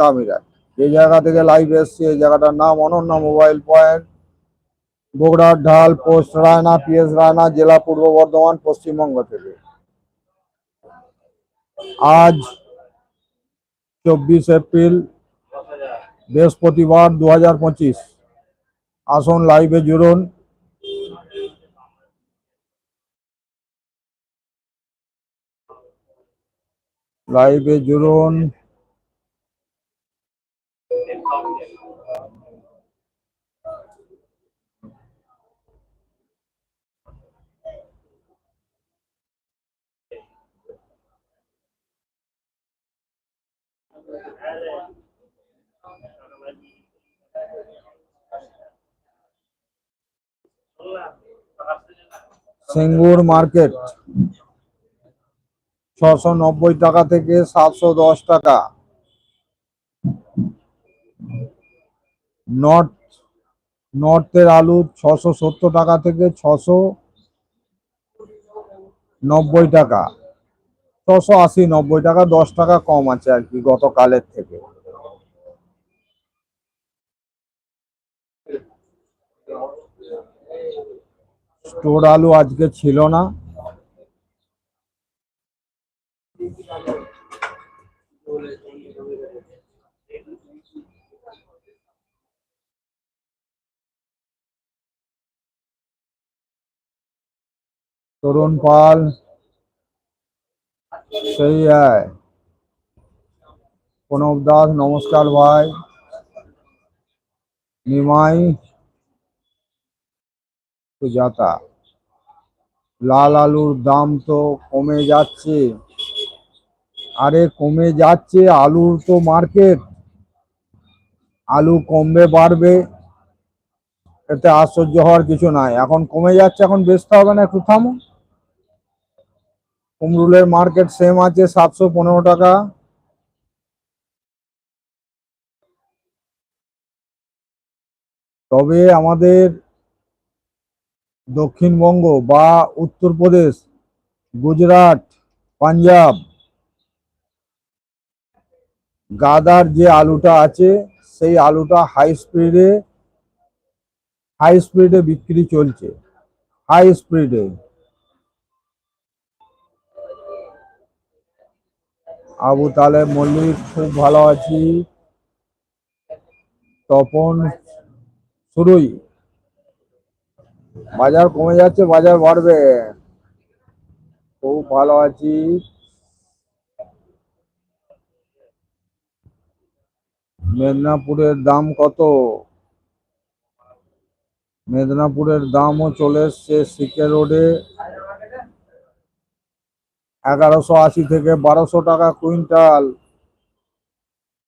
কামিরাট এই জায়গা থেকে লাইভ এসছে, এই জায়গাটার নাম অনন্য মোবাইল পয়েন্ট বগুড়ার ঢাল, পোস্ট রায়না, পিএস রায়না, জেলা পূর্ব বর্ধমান, পশ্চিমবঙ্গ থেকে। আজ চব্বিশ এপ্রিল, বৃহস্পতিবার দু হাজার পঁচিশ। আসুন লাইভে জুড়ুন। লাইভে জুড়ুন। সিঙ্গুর মার্কেট ছশো নব্বই টাকা থেকে সাতশো দশ টাকা। নর্থ, নর্থের আলু ছশো সত্তর টাকা থেকে ছশো নব্বই টাকা। ছশো আশি, নব্বই টাকা, দশ টাকা কম আছে আর কি গতকালের থেকে। স্টোর আলু আজকে ছিল না। তরুণ পাল সেই প্রণব দাস নমস্কার ভাই। নিমাই, সুজাতা। লাল আলুর দাম তো কমে যাচ্ছে। আরে কমে যাচ্ছে, আলুর তো মার্কেট। আলু কমবে, বাড়বে। এতে আশ্চর্য হওয়ার কিছু নাই। এখন কমে যাচ্ছে, এখন বেচতে হবে না, একটু থামো। কুমরুলের মার্কেট সেম আছে, সাতশো পনেরো টাকা। তবে আমাদের দক্ষিণবঙ্গ বা উত্তরপ্রদেশ, গুজরাট, পাঞ্জাব, গাদার যে আলুটা আছে, সেই আলুটা হাই স্পিডে হাই স্পিডে বিক্রি চলছে। হাই স্পিডে আবু তালে মল্লিক, খুব ভালো আছি। তপন, শুরুই। বাজার কমে যাচ্ছে, বাজার বাড়বে। খুব ভালো আছি। মেদিনীপুরের দাম কত? মেদিনীপুরের দামও চলে এসছে সিকে রোডে। এগারোশো আশি থেকে বারোশো টাকা কুইন্টাল।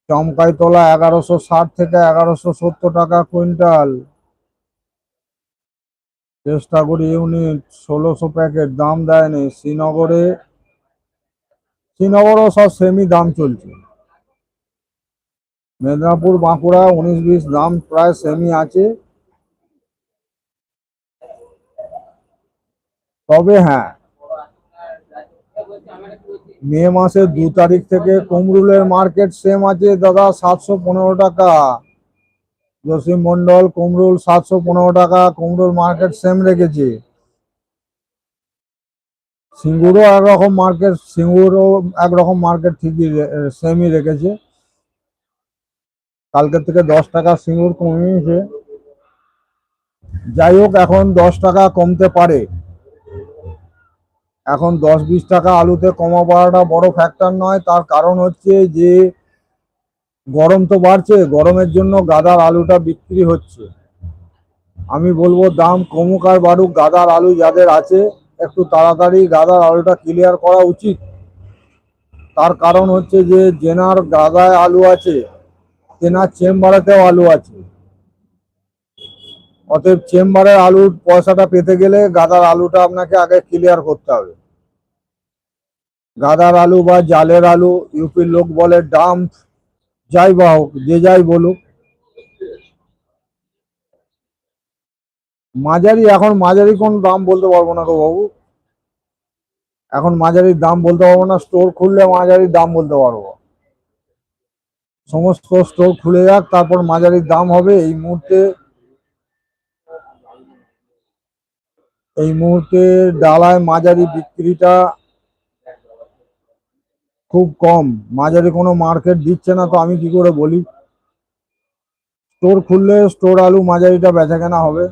চমকাই তোলা এগারোশো ষাট থেকে এগারোশো সত্তর টাকা কুইন্টাল। চেষ্টাগুড়ি ইউনিট ষোলোশো প্যাকেট, দাম দেয়নি। শ্রীনগরে, শ্রীনগরও সব সেমি দাম চলছে। মেদিনীপুর, বাঁকুড়া উনিশ বিশ, দাম প্রায় সেমি আছে। তবে হ্যাঁ মে মাসের দু তারিখ থেকে কুমরুলের মার্কেট সেম আছে দাদা, সাতশো পনেরো টাকা। জসিম মন্ডল কুমরুল সাতশো পনেরো টাকা কুমরুল মার্কেট সেম রেখেছে। সিঙ্গুরও একরকম মার্কেট, সিঙ্গুরও একরকম মার্কেট ঠিকই সেমই রেখেছে। কালকে থেকে দশ টাকা সিঙ্গুর কমিয়েছে। যাই হোক, এখন দশ টাকা কমতে পারে। এখন দশ বিশ টাকা আলুতে কমা বাড়াটা বড় ফ্যাক্টর নয়। তার কারণ হচ্ছে যে, গরম তো বাড়ছে, গরমের জন্য গাদার আলুটা বিক্রি হচ্ছে। আমি বলব দাম কমুক আর বাড়ুক, গাদার আলু যাদের আছে, একটু তাড়াতাড়ি গাদার আলুটা ক্লিয়ার করা উচিত। তার কারণ হচ্ছে যে, জেনার গাদায় আলু আছে, তেনার চেম্বারেতেও আলু আছে। অতএব চেম্বারের আলুর পয়সাটা পেতে গেলে গাদার আলুটা আপনাকে আগে ক্লিয়ার করতে হবে। গাদার আলু বা জালের আলু ইউপির লোক বলে ডাম্প যাই বা হোক, যে যাই বলুক। মাঝারি, এখন মাঝারি কোন দাম বলতে পারব না গো বাবু? এখন মাঝারির দাম বলতে পারব না স্টোর খুললে মাঝারির দাম বলতে পারব। সমস্ত স্টোর খুলে যাক, তারপর মাঝারির দাম হবে। এই মুহূর্তে এই মুহূর্তে ডালায় মাঝারি বিক্রিটা খুব কম। মাঝারি কোনো মার্কেট দিচ্ছে না, তো আমি কি করে বলি? স্টোর খুললে স্টোর আলু মাঝারিটা বেচা কেনা হবে।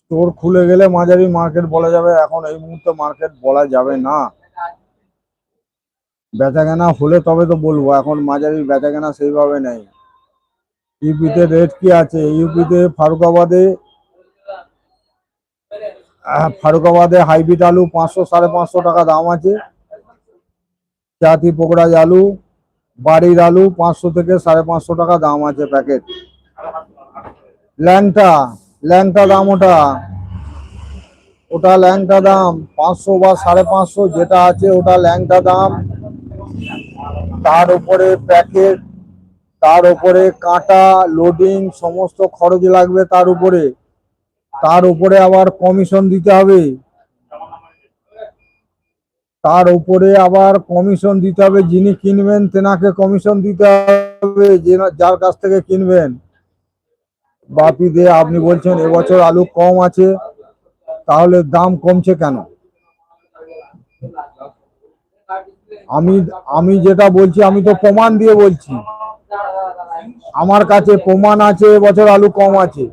স্টোর খুলে গেলে মাঝারি মার্কেট বলা যাবে। এখন এই মুহূর্তে মার্কেট বলা যাবে না। বেচা কেনা হলে তবে তো বলব, এখন মাঝারি বেচা কেনা সেইভাবে নেই। ইউপিতে রেট কি আছে? ইউপিতে, ফারুকাবাদে ফারুকাবাদে হাইব্রিড আলু পাঁচশো, সাড়ে পাঁচশো টাকা দাম আছে। জাতি পোকড়াজ আলু, বাড়ির আলু পাঁচশো থেকে সাড়ে পাঁচশো টাকা দাম আছে প্যাকেট ল্যাংটা ল্যাংটা দাম ওটা। ওটা ল্যাংটা দাম পাঁচশো বা সাড়ে পাঁচশো, যেটা আছে ওটা ল্যাংটা দাম। তার উপরে প্যাকেট তার উপরে কাঁটা লোডিং সমস্ত খরচ লাগবে তার উপরে। তার উপরে আবার কমিশন দিতে হবে। তার উপরে আবার কমিশন দিতে হবে। যিনি কিনবেন, তেনাকে কমিশন দিতে হবে যার কাছ থেকে কিনবেন। বাপি দে আপনি বলছেন এবছর আলু কম আছে, তাহলে দাম কমছে কেন? আমি আমি যেটা বলছি, আমি তো প্রমাণ দিয়ে বলছি। আমার কাছে প্রমাণ আছে এবছর আলু কম আছে।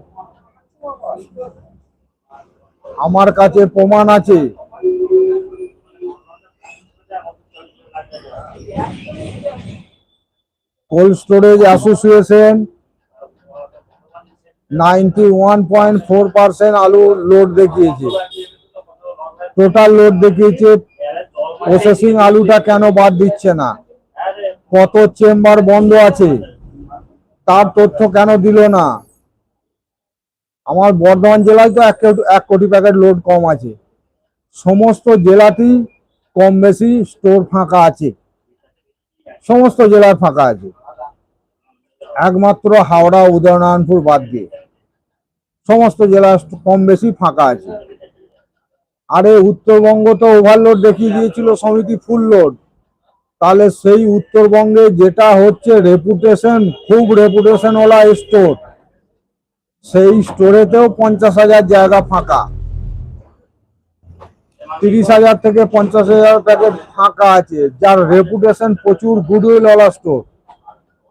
আমার কাছে প্রমাণ আছে। Cold storage association ninety one point four percent আলু লোড দেখিয়েছে। টোটাল লোড দেখিয়েছে প্রসেসিং আলুটা কেন বাদ দিচ্ছে না? কত চেম্বার বন্ধ আছে? তার তথ্য কেন দিল না? আমার বর্ধমান জেলায় তো এক কোটি- এক কোটি প্যাকেট লোড কম আছে। সমস্ত জেলাতেই কম বেশি স্টোর ফাঁকা আছে। সমস্ত জেলায় ফাঁকা আছে। একমাত্র হাওড়া, উদয়নারায়ণপুর বাদ দিয়ে। সমস্ত জেলা কম বেশি ফাঁকা আছে। আরে উত্তরবঙ্গ তো ওভারলোড দেখিয়ে দিয়েছিল সমিতি ফুল লোড তাহলে সেই উত্তরবঙ্গে যেটা হচ্ছে রেপুটেশন খুব রেপুটেশন ওলা স্টোর সেই স্টোরেতেও পঞ্চাশ হাজার জায়গা ফাঁকা। তিরিশ হাজার থেকে পঞ্চাশ হাজার প্যাকেট ফাঁকা আছে। যার রেপুটেশন প্রচুর গুডউইল ওলা স্টোর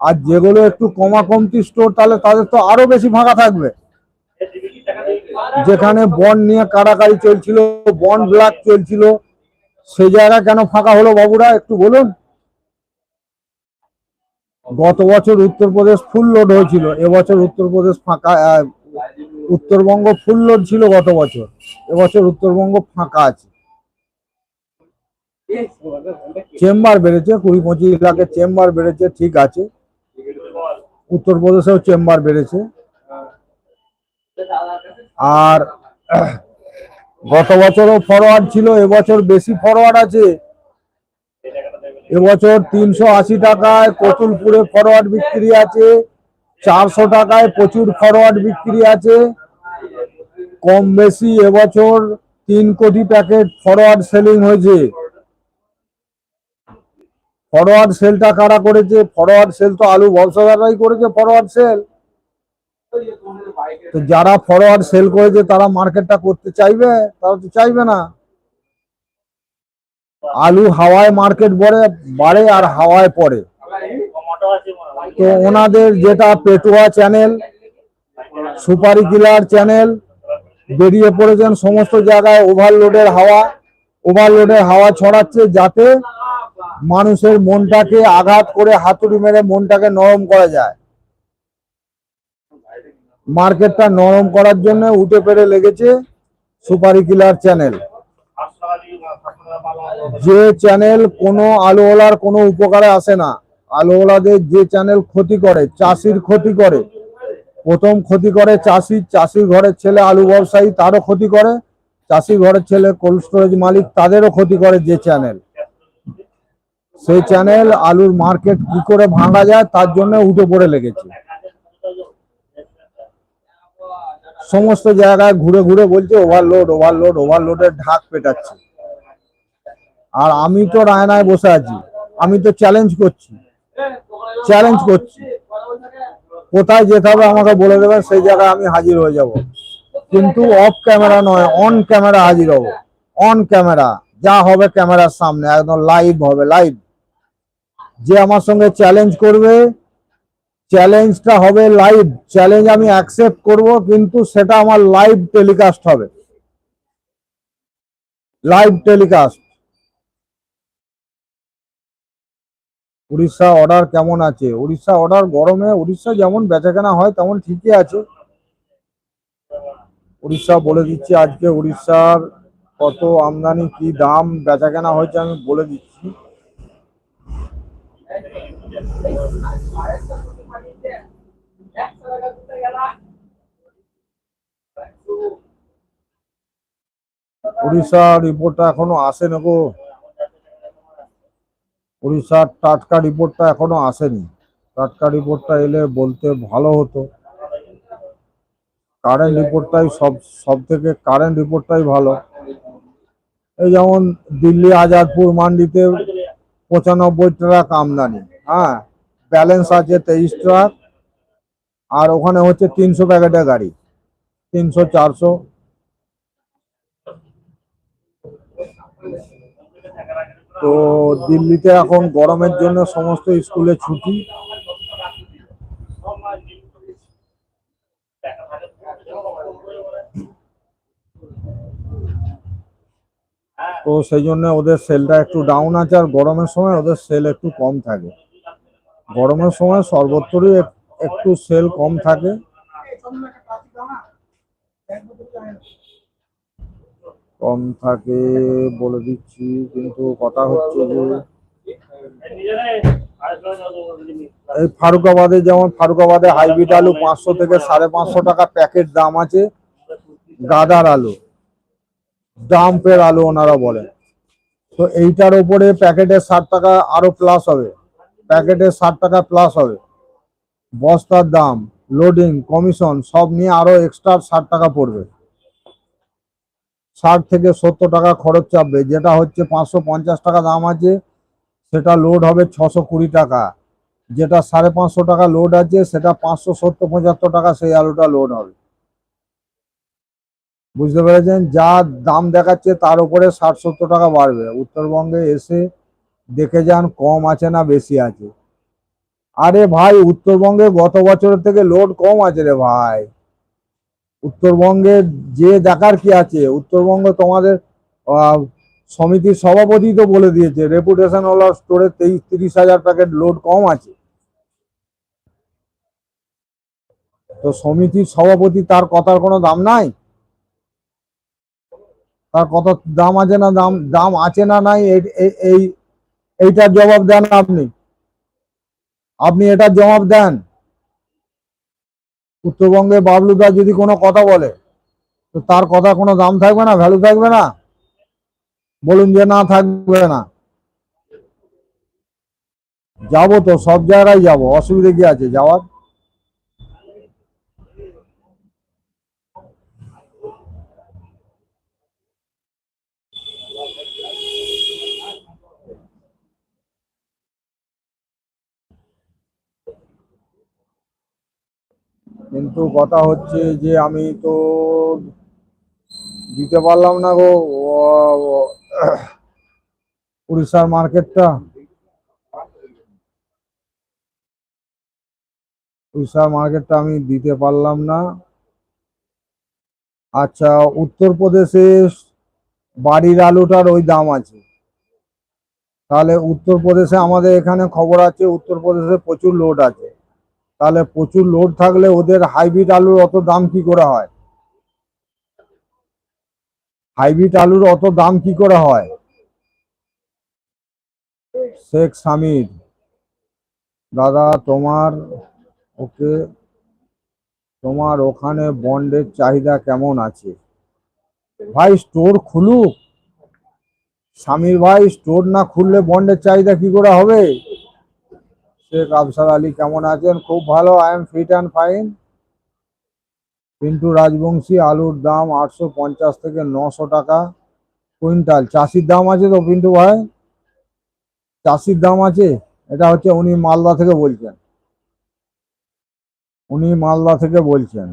আর যেগুলো একটু কমা কমতি স্টোর তাহলে তাদের তো আরও বেশি ফাঁকা থাকবে। যেখানে বন্ড নিয়ে কাড়াকাড়ি চলছিল বন্ড ব্ল্যাক চলছিল সেই জায়গা কেন ফাঁকা হলো বাবুরা, একটু বলুন? গত বছর উত্তরপ্রদেশ ফুল লোড হয়েছিল, এবছর উত্তরপ্রদেশ ফাঁকা উত্তরবঙ্গ ফুল লোড ছিল গত বছর, এবছর উত্তরবঙ্গ ফাঁকা আছে। চেম্বার বেড়েছে, কুড়ি পঁচিশ লাখের চেম্বার বেড়েছে, ঠিক আছে। উত্তরপ্রদেশেও চেম্বার বেড়েছে। আর গত বছরও ফরওয়ার্ড ছিল, এবছর বেশি ফরওয়ার্ড আছে। এবছর তিনশো আশি টাকায় কতুলপুরে ফরওয়ার্ড বিক্রি আছে, চারশো টাকায় প্রচুর ফরওয়ার্ড বিক্রি আছে। কম বেশি এবছর তিন কোটি প্যাকেট ফরওয়ার্ড সেলিং হয়েছে। ফরওয়ার্ড সেলটা কারা করেছে? ফরওয়ার্ড সেল তো আলু ব্যবসাদাররাই করেছে ফরওয়ার্ড সেল তো যারা ফরওয়ার্ড সেল করেছে, তারা মার্কেটটা করতে চাইবে? তারা তো চাইবে না। আলু হাওয়ায় মার্কেট বড়ে, বাড়ে আর হাওয়ায় পড়ে। তো ওনাদের যেটা পেটুয়া চ্যানেল সুপারি কিলার চ্যানেল বেরিয়ে পড়েছেন সমস্ত জায়গায় ওভারলোডের হাওয়া। ওভারলোডের হাওয়া ছড়াচ্ছে যাতে মানুষের মনটাকে আঘাত করে হাতুড়ি মেরে মনটাকে নরম করা যায়। মার্কেটটা নরম করার জন্য উঠে পেরে লেগেছে সুপারি কিলার চ্যানেল। যে চ্যানেল কোনো আলোওয়ালার কোনো উপকারে আসে না। আলোওয়ালাদের যে চ্যানেল ক্ষতি করে, চাষির ক্ষতি করে। প্রথম ক্ষতি করে চাষি চাষির ঘরের ছেলে আলু ব্যবসায়ী তারও ক্ষতি করে, চাষি ঘরের ছেলে কোল্ড স্টোরেজ মালিক তাদেরও ক্ষতি করে যে চ্যানেল। সেই চ্যানেল আলুর মার্কেট কি করে ভাঙা যায় তার জন্য উঠে পড়ে লেগেছে। সমস্ত জায়গায় ঘুরে ঘুরে বলছে ওভারলোড ওভারলোড ওভারলোডের ঢাক পেটাচ্ছে। আর আমি তো রায়নায় বসে আছি, আমি তো চ্যালেঞ্জ করছি চ্যালেঞ্জ করছি। কোথায় যেতে হবে আমাকে বলে দেবেন, সেই জায়গায় আমি হাজির হয়ে যাব। কিন্তু অফ ক্যামেরা নয় অন ক্যামেরা হাজির হব। অন ক্যামেরা যা হবে ক্যামেরার সামনে, একদম লাইভ হবে লাইভ যে আমার সঙ্গে চ্যালেঞ্জ করবে চ্যালেঞ্জটা হবে লাইভ চ্যালেঞ্জ আমি অ্যাকসেপ্ট করব, কিন্তু সেটা আমার লাইভ টেলিকাস্ট হবে। লাইভ টেলিকাস্ট উড়িষ্যা অর্ডার কেমন আছে? উড়িষ্যা অর্ডার গরমে, উড়িষ্যা যেমন বেচাকেনা হয়, তেমন ঠিকই আছে। উড়িষ্যা বলে দিচ্ছি, আজকে উড়িষ্যার কত আমদানি, কি দাম বেচাকেনা হয়েছে আমি বলে দিচ্ছি। উড়িষ্যার রিপোর্টটা এখনও আসেনি গো। উড়িষ্যার টাটকা রিপোর্টটা এখনও আসেনি। টাটকা রিপোর্টটা এলে বলতে ভালো হতো। কারেন্ট রিপোর্টটাই সব সব থেকে কারেন্ট রিপোর্টটাই ভালো। এই যেমন দিল্লি, আজাদপুর, মান্ডিতে পঁচানব্বই ট্রাক আমদানি। হ্যাঁ ব্যালেন্স আছে তেইশ ট্রাক আর ওখানে হচ্ছে তিনশো প্যাকেটের গাড়ি। তিনশো, চারশো। তো দিল্লিতে এখন গরমের জন্য সমস্ত স্কুলে ছুটি। তো সেই জন্য ওদের সেলটা একটু ডাউন আছে আর গরমের সময় ওদের সেল একটু কম থাকে। গরমের সময় সর্বত্রই একটু সেল কম থাকে। কম থাকে বলে দিচ্ছি, কিন্তু কথা হচ্ছে যে এই ফারুকাবাদে যেমন ফারুকাবাদে হাইব্রিড আলু পাঁচশো থেকে সাড়ে পাঁচশো টাকা প্যাকেট দাম আছে, গাদার আলু, ডাম্পের আলু ওনারা বলেন তো এইটার উপরে প্যাকেটে ষাট টাকা আরও প্লাস হবে প্যাকেটে ষাট টাকা প্লাস হবে। বস্তার দাম লোডিং কমিশন সব নিয়ে আরও এক্সট্রা ষাট টাকা পড়বে। ষাট থেকে সত্তর টাকা খরচ চাপবে। যেটা হচ্ছে পাঁচশো পঞ্চাশ টাকা দাম আছে, সেটা লোড হবে ছশো কুড়ি টাকা। যেটা সাড়ে পাঁচশো টাকা লোড আছে, সেটা পাঁচশো সত্তর পঁচাত্তর টাকা সেই আলুটা লোড হবে। বুঝতে পেরেছেন? যা দাম দেখাচ্ছে তার উপরে ষাট সত্তর টাকা বাড়বে। উত্তরবঙ্গে এসে দেখে যান, কম আছে না বেশি আছে। আরে ভাই, উত্তরবঙ্গে গত বছরের থেকে লোড কম আছে রে ভাই। উত্তরবঙ্গে যে দেখার কি আছে? উত্তরবঙ্গ তোমাদের সমিতির সভাপতি তো বলে দিয়েছে রেপুটেশন ওলা স্টোরে তেইশ তিরিশ হাজার প্যাকেট লোড কম আছে। তো সমিতির সভাপতি, তার কথার কোনো দাম নাই? তার কত দাম আছে না, দাম দাম আছে না নাই এই, এইটার জবাব দেন আপনি। আপনি এটার জবাব দেন। উত্তরবঙ্গে বাবলুদা যদি কোনো কথা বলে, তো তার কথা কোনো দাম থাকবে না ভ্যালু থাকবে না? বলুন যে না থাকবে না। যাব তো, সব জায়গায় যাব, অসুবিধে কি আছে যাওয়ার? কিন্তু কথা হচ্ছে যে আমি তো দিতে পারলাম না গো উড়িষ্যার মার্কেটটা। উড়িষ্যার মার্কেটটা আমি দিতে পারলাম না। আচ্ছা উত্তরপ্রদেশে বাড়ির আলুটার ওই দাম আছে। তাহলে উত্তরপ্রদেশে আমাদের এখানে খবর আছে, উত্তরপ্রদেশে প্রচুর লোড আছে। তাহলে প্রচুর লোড থাকলে ওদের হাইব্রিড আলুর অত দাম কি করে হয়? হাইব্রিড আলুর অত দাম কি করে হয়? শেখ সামির। দাদা, তোমার ওকে, তোমার ওখানে বন্ডের চাহিদা কেমন আছে? ভাই, স্টোর খুলুক। স্বামীর ভাই, স্টোর না খুললে বন্ডের চাহিদা কি করে হবে? শেখ আফসার আলী কেমন আছেন? খুব ভালো I am fit and fine Pintu Rajbanshi আলুর দাম আটশো পঞ্চাশ থেকে নশো টাকা কুইন্টাল। চাষির দাম আছে তো পিন্টু ভাই? চাষির দাম আছে? এটা হচ্ছে উনি মালদা থেকে বলছেন। উনি মালদা থেকে বলছেন।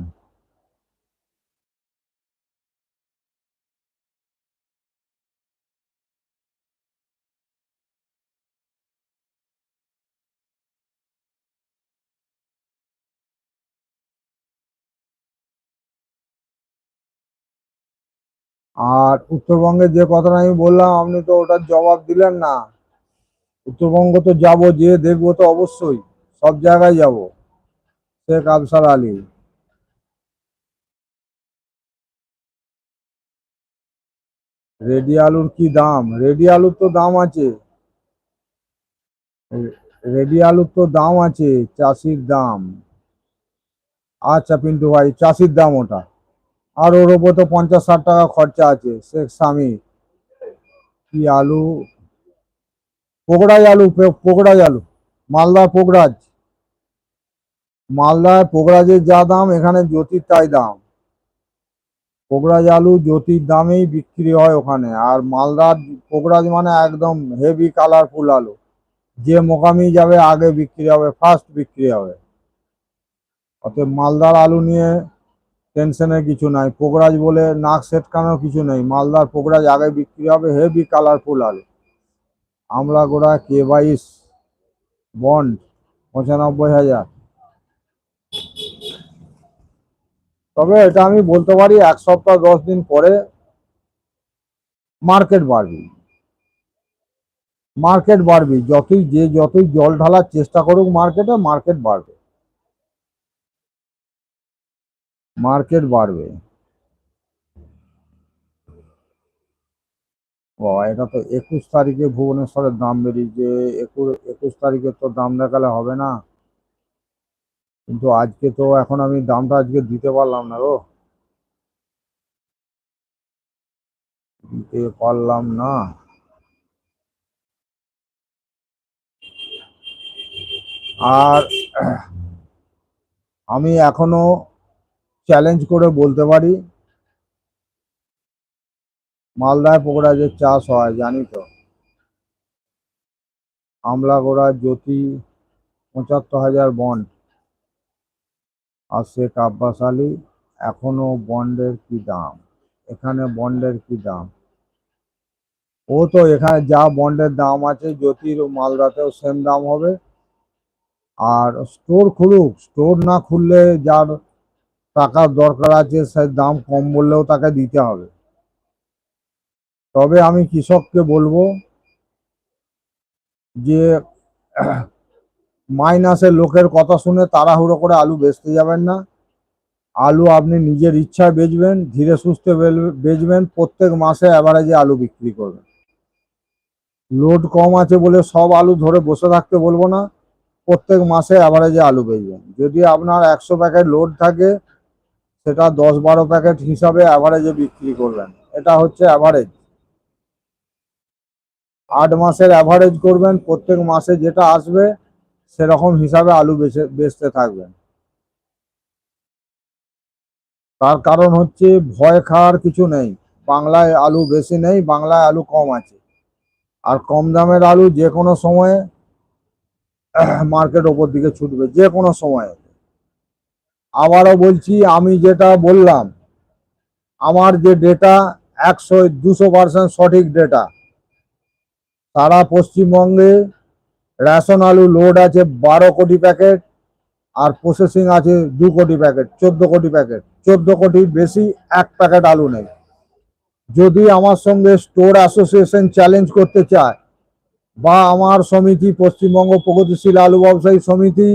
আর উত্তরবঙ্গের যে কথাটা আমি বললাম, আপনি তো ওটার জবাব দিলেন না। উত্তরবঙ্গ তো যাব, যে দেখব তো অবশ্যই, সব জায়গায় যাব। শেখ আফসার আলী। রেডি আলুর কি দাম? রেডি আলুর তো দাম আছে। রেডি আলুর তো দাম আছে, চাষির দাম। আচ্ছা পিন্টু ভাই, চাষির দাম ওটা। আর ওর ওপর তো পঞ্চাশ ষাট টাকা খরচা আছে শেখ স্বামী। কি আলু? পোকড়াই আলু পোকড়াই আলু মালদা পোকরাজ মালদায় পোকরাজের যা দাম, এখানে জ্যোতির তাই দাম। পোকরাজ আলু জ্যোতির দামেই বিক্রি হয় ওখানে, আর মালদার পোকরাজ মানে একদম হেভি কালারফুল আলু। যে মোকামি যাবে, আগে বিক্রি হবে ফার্স্ট বিক্রি হবে। অতএব মালদার আলু নিয়ে টেনশনের কিছু নাই। পোকরাজ বলে নাক সেটকানোর কিছু নেই। মালদার পোকরাজ আগে বিক্রি হবে, হেভি কালারফুল আলু। আমলা গোড়া কে বাইশ বন্ড, পঁচানব্বই হাজার। তবে এটা আমি বলতে পারি, এক সপ্তাহ দশ দিন পরে মার্কেট বাড়বে। মার্কেট বাড়বে। যতই যে যতই জল ঢালার চেষ্টা করুক মার্কেটে, মার্কেট বাড়বে। মার্কেট বাড়বে। ও, এটা তো একুশ তারিখে ভুবনেশ্বরের দাম বেরিয়েছে। একুশ একুশ তারিখে তো দাম দেখালে হবে না। কিন্তু আজকে তো এখন আমি দামটা আজকে দিতে পারলাম না গো। দিতে পারলাম না। আর, আমি এখনও চ্যালেঞ্জ করে বলতে পারি। মালদায় পোকরাজের চাষ হয়, জানি তো। আমলাগোড়া, জ্যোতি, পঁচাত্তর হাজার বন্ড আর শেখ আব্বাস আলী এখনও বন্ডের কি দাম? এখানে বন্ডের কি দাম? ও তো এখানে যা বন্ডের দাম আছে, জ্যোতির মালদাতেও সেম দাম হবে। আর স্টোর খুলুক স্টোর না খুললে যার টাকার দরকার আছে, সে দাম কম বললেও তাকে দিতে হবে। তবে আমি কৃষককে বলব যে, মাইনাসে লোকের কথা শুনে তাড়াহুড়ো করে আলু বেচতে যাবেন না। আলু আপনি নিজের ইচ্ছায় বেচবেন, ধীরে সুস্থে বেচবেন, প্রত্যেক মাসে অ্যাভারেজে আলু বিক্রি করবেন। লোড কম আছে বলে সব আলু ধরে বসে থাকতে বলব না, প্রত্যেক মাসে অ্যাভারেজে আলু বেচবেন। যদি আপনার একশো প্যাকেট লোড থাকে সেটা দশ বারো প্যাকেট হিসাবে অ্যাভারেজে বিক্রি করবেন। এটা হচ্ছে অ্যাভারেজ আট মাসের অ্যাভারেজ করবেন, প্রত্যেক মাসে যেটা আসবে, সেরকম হিসাবে আলু বেচে বেচতে থাকবেন। তার কারণ হচ্ছে ভয় খাওয়ার কিছু নেই। বাংলায় আলু বেশি নেই, বাংলায় আলু কম আছে। আর কম দামের আলু যে কোনো সময়ে মার্কেট ওপর দিকে ছুটবে যে কোনো সময়ে। আবারও বলছি, আমি যেটা বললাম, আমার যে ডেটা একশো, দুশো পার্সেন্ট সঠিক ডেটা সারা পশ্চিমবঙ্গে রেশন আলু লোড আছে বারো কোটি প্যাকেট, আর প্রসেসিং আছে দু কোটি প্যাকেট, চোদ্দ কোটি প্যাকেট। চোদ্দ কোটির বেশি এক প্যাকেট আলু নেই। যদি আমার সঙ্গে স্টোর অ্যাসোসিয়েশন চ্যালেঞ্জ করতে চায়, বা আমার সমিতি, পশ্চিমবঙ্গ প্রগতিশীল আলু ব্যবসায়ী সমিতি,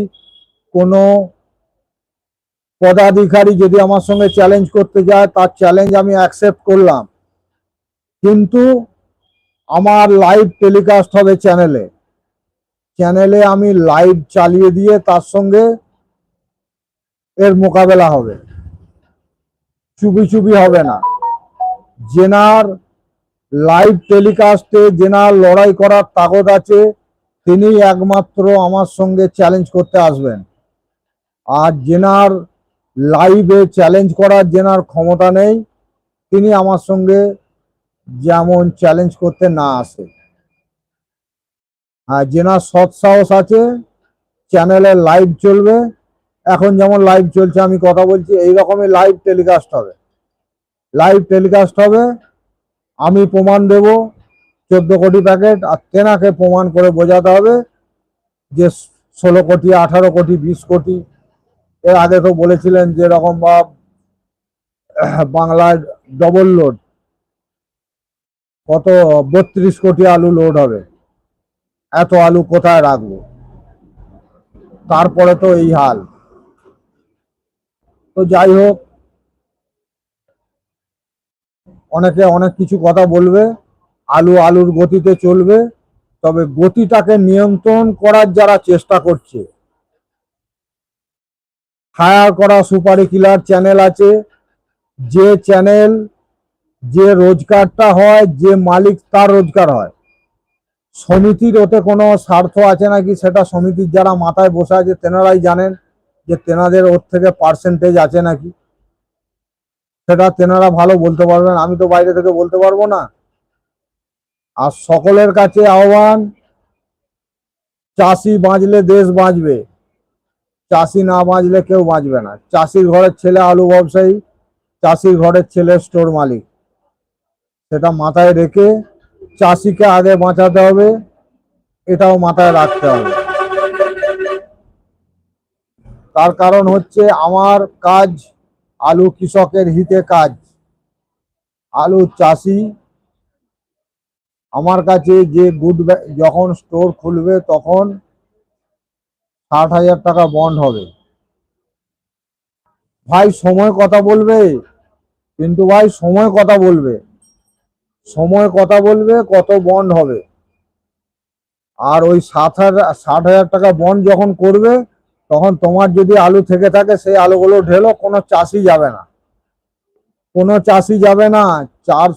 কোনো পদাধিকারী যদি আমার সঙ্গে চ্যালেঞ্জ করতে যায়, তার চ্যালেঞ্জ আমি অ্যাকসেপ্ট করলাম। কিন্তু আমার লাইভ টেলিকাস্ট হবে চ্যানেলে চ্যানেলে আমি লাইভ চালিয়ে দিয়ে তার সঙ্গে এর মোকাবেলা হবে। চুপি চুপি হবে না। জেনার লাইভ টেলিকাস্টে জেনার লড়াই করার তাগদ আছে তিনি একমাত্র আমার সঙ্গে চ্যালেঞ্জ করতে আসবেন। আর জেনার লাইভে চ্যালেঞ্জ করার জেনার ক্ষমতা নেই। তিনি আমার সঙ্গে যেমন চ্যালেঞ্জ করতে না আসে। আর জেনার সৎ সাহস আছে চ্যানেলে লাইভ চলবে। এখন যেমন লাইভ চলছে, আমি কথা বলছি এই রকমই লাইভ টেলিকাস্ট হবে। লাইভ টেলিকাস্ট হবে, আমি প্রমাণ দেব, চোদ্দ কোটি প্যাকেট আর তেনাকে প্রমাণ করে বোঝাতে হবে যে ষোলো কোটি, আঠারো কোটি, বিশ কোটি এর আগে তো বলেছিলেন যে রকম বা ডবল লোড কত বত্রিশ কোটি আলু লোড হবে। এত আলু কোথায় রাখব? তারপরে তো এই হাল। তো যাই হোক, অনেকে অনেক কিছু কথা বলবে, আলু আলুর গতিতে চলবে, তবে গতিটাকে নিয়ন্ত্রণ করার যারা চেষ্টা করছে হায়ার করা সুপারি কিলার চ্যানেল আছে। যে চ্যানেল, যে রোজগারটা হয়, যে মালিক তার রোজগার হয়। সমিতির ওতে কোনো স্বার্থ আছে নাকি সেটা সমিতির যারা মাথায় বসে আছে তেনারাই জানেন যে তেনাদের ওর থেকে পার্সেন্টেজ আছে নাকি। সেটা তেনারা ভালো বলতে পারবেন, আমি তো বাইরে থেকে বলতে পারব না। আর সকলের কাছে আহ্বান, চাষি বাঁচলে দেশ বাঁচবে। চাষি না বাঁচলে কেউ বাঁচবে না। চাষির ঘরের ছেলে আলু ব্যবসায়ী, চাষির ঘরের ছেলে স্টোর মালিক। সেটা মাথায় রেখে চাষিকে আগে বাঁচাতে হবে, এটাও মাথায় রাখতে হবে। তার কারণ হচ্ছে আমার কাজ আলু কৃষকের হিতে কাজ। আলু চাষি আমার কাছে যে গুড যখন স্টোর খুলবে তখন ষাট হাজার টাকা বন্ড হবে। ভাই, সময় কথা বলবে? কিন্তু ভাই, সময় কথা বলবে। সময় কথা বলবে, কত বন্ড হবে। আর ওই সাত হাজার, ষাট হাজার টাকা বন্ড যখন করবে, তখন তোমার যদি আলু থেকে থাকে, সেই আলুগুলো ঢেলো, কোনো চাষি যাবে না। কোনো চাষি যাবে না। চার,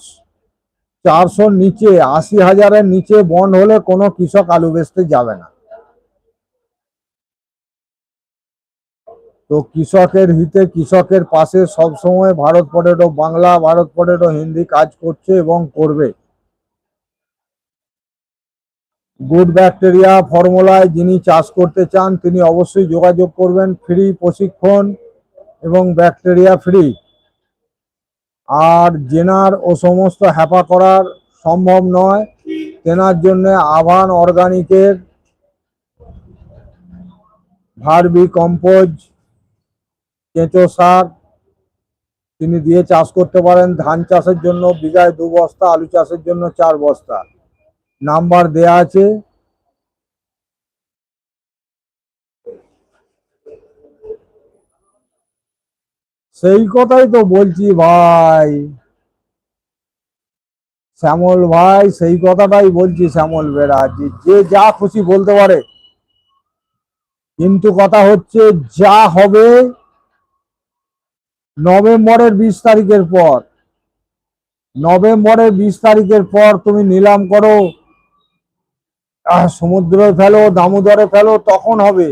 চারশোর নিচে, আশি হাজারের নিচে বন্ড হলে কোনো কৃষক আলু বেচতে যাবে না। তো কৃষকের হিতে কৃষকের পাশে সবসময় ভারত পটেটো, বাংলা, ভারত পটেটো, হিন্দি কাজ করছে এবং করবে। গুড ব্যাকটেরিয়া ফর্মুলায় যিনি চাষ করতে চান, তিনি অবশ্যই যোগাযোগ করবেন, ফ্রি প্রশিক্ষণ এবং ব্যাকটেরিয়া ফ্রি। আর জেনার ও সমস্ত হ্যাপা করার সম্ভব নয়। তেনার জন্য আভান অর্গানিকের ভার্বি কম্পোজ কেঁচো সার, তিনি দিয়ে চাষ করতে পারেন। ধান চাষের জন্য বিঘায় দু বস্তা, আলু চাষের জন্য চার বস্তা। নাম্বার দেয়া আছে। সেই কথাই তো বলছি ভাই। শ্যামল ভাই, সেই কথাটাই বলছি শ্যামল বেড়া যে যে খুশি বলতে পারে। কিন্তু কথা হচ্ছে, যা হবে নভেম্বরের বিশ তারিখের পর, নভেম্বরের বিশ তারিখের পর তুমি নিলাম করো। সমুদ্রে ফেলো, দামোদরে ফেলো, তখন হবে।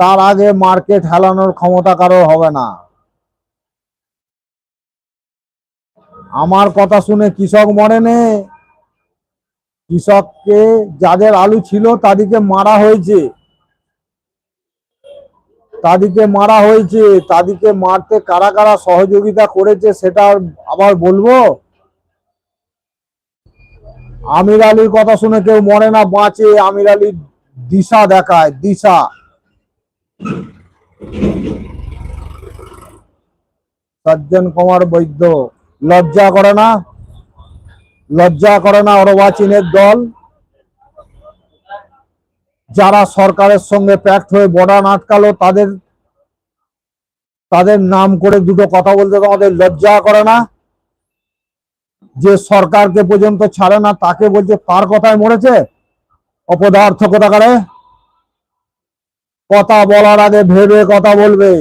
তার আগে মার্কেট হেলানোর ক্ষমতা কারোর হবে না। আমার কথা শুনে কৃষক মরে নে। কৃষককে যাদের আলু ছিল তাদেরকে মারা হয়েছে। তাদেরকে মারা হয়েছে, তাদেরকে মারতে কারা কারা সহযোগিতা করেছে সেটা আবার বলব? আমির আলীর কথা শুনে কেউ মরে না, বাঁচে আমির আলীর দিশা দেখায়, দিশা। সজ্জন কুমার বৈদ্য, লজ্জা করে না? লজ্জা করে না অরবাচীনের দল? যারা সরকারের সঙ্গে প্যাক্ট হয়ে বর্ডার আটকালো, তাদের তাদের নাম করে দুটো কথা বলতে তোমাদের লজ্জা করে না যে সরকারকে পর্যন্ত ছাড়ে না, তাকে বলছে তার কথায় মরেছে? অপদার্থ কোথাকারে? কথা বলার আগে ভেবে কথা বলবে।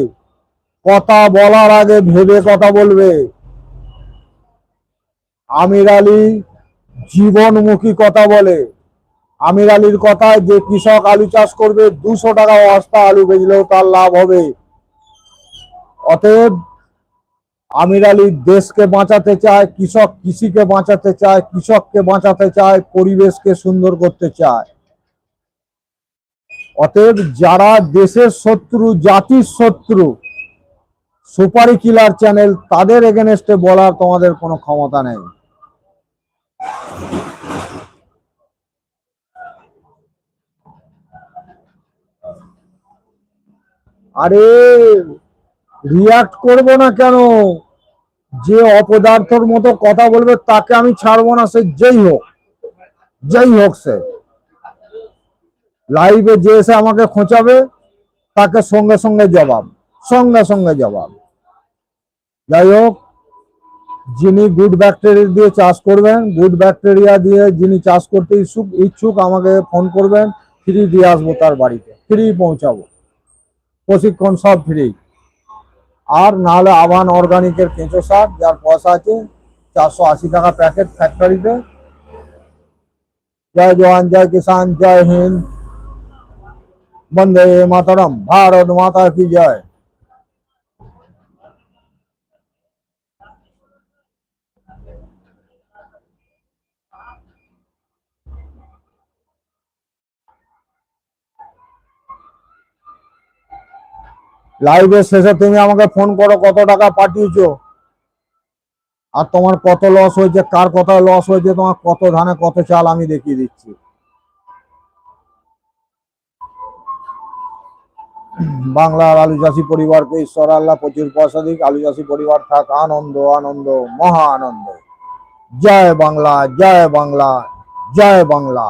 কথা বলার আগে ভেবে কথা বলবে। আমির আলী জীবনমুখী কথা বলে। আমির আলীর কথায় যে কৃষক আলু চাষ করবে, দুশো টাকা বস্তা আলু বেচলেও তার লাভ হবে। অতএব আমির আলী দেশকে বাঁচাতে চায়, কৃষক কৃষিকে বাঁচাতে চায়, কৃষককে বাঁচাতে চায়, পরিবেশকে সুন্দর করতে চায়। অতএব যারা দেশের শত্রু, জাতির শত্রু, সুপারি কিলার চ্যানেল, তাদের এগেনস্টে বলার তোমাদের কোনো ক্ষমতা নেই। আরে রিয়াক্ট করব না কেন? যে অপদার্থর মতো কথা বলবে, তাকে আমি ছাড়বো না, সে যেই হোক। যেই হোক সে। লাইভে যে এসে আমাকে খোঁচাবে, তাকে সঙ্গে সঙ্গে জবাব, সঙ্গে সঙ্গে জবাব। যাই হোক, যিনি গুড ব্যাকটেরিয়া দিয়ে চাষ করবেন গুড ব্যাকটেরিয়া দিয়ে যিনি চাষ করতে ইচ্ছুক ইচ্ছুক, আমাকে ফোন করবেন ফ্রি দিয়ে আসব তার বাড়িতে ফ্রি পৌঁছাবো। প্রশিক্ষণ সব ফ্রি। আর নাহলে আবান অর্গানিকের কেঁচো সার, যার পয়সা আছে, চারশো আশি টাকা প্যাকেট ফ্যাক্টরিতে জয় জওয়ান, জয় কিষান জয় হিন্দ। বন্দে মাতরম, ভারত মাতা কি জয়। লাইভের শেষে তুমি আমাকে ফোন করো, কত টাকা পাঠিয়েছো? আর তোমার কত লস হয়েছে, কার কত লস হয়েছে, তোমার কত ধানে কত চাল আমি দেখিয়ে দিচ্ছি। বাংলার আলু চাষি পরিবারকে ঈশ্বর আল্লাহ প্রচুর পয়সা দিক, আলু চাষি পরিবার থাক, আনন্দ আনন্দ, মহা আনন্দ। জয় বাংলা জয় বাংলা জয় বাংলা।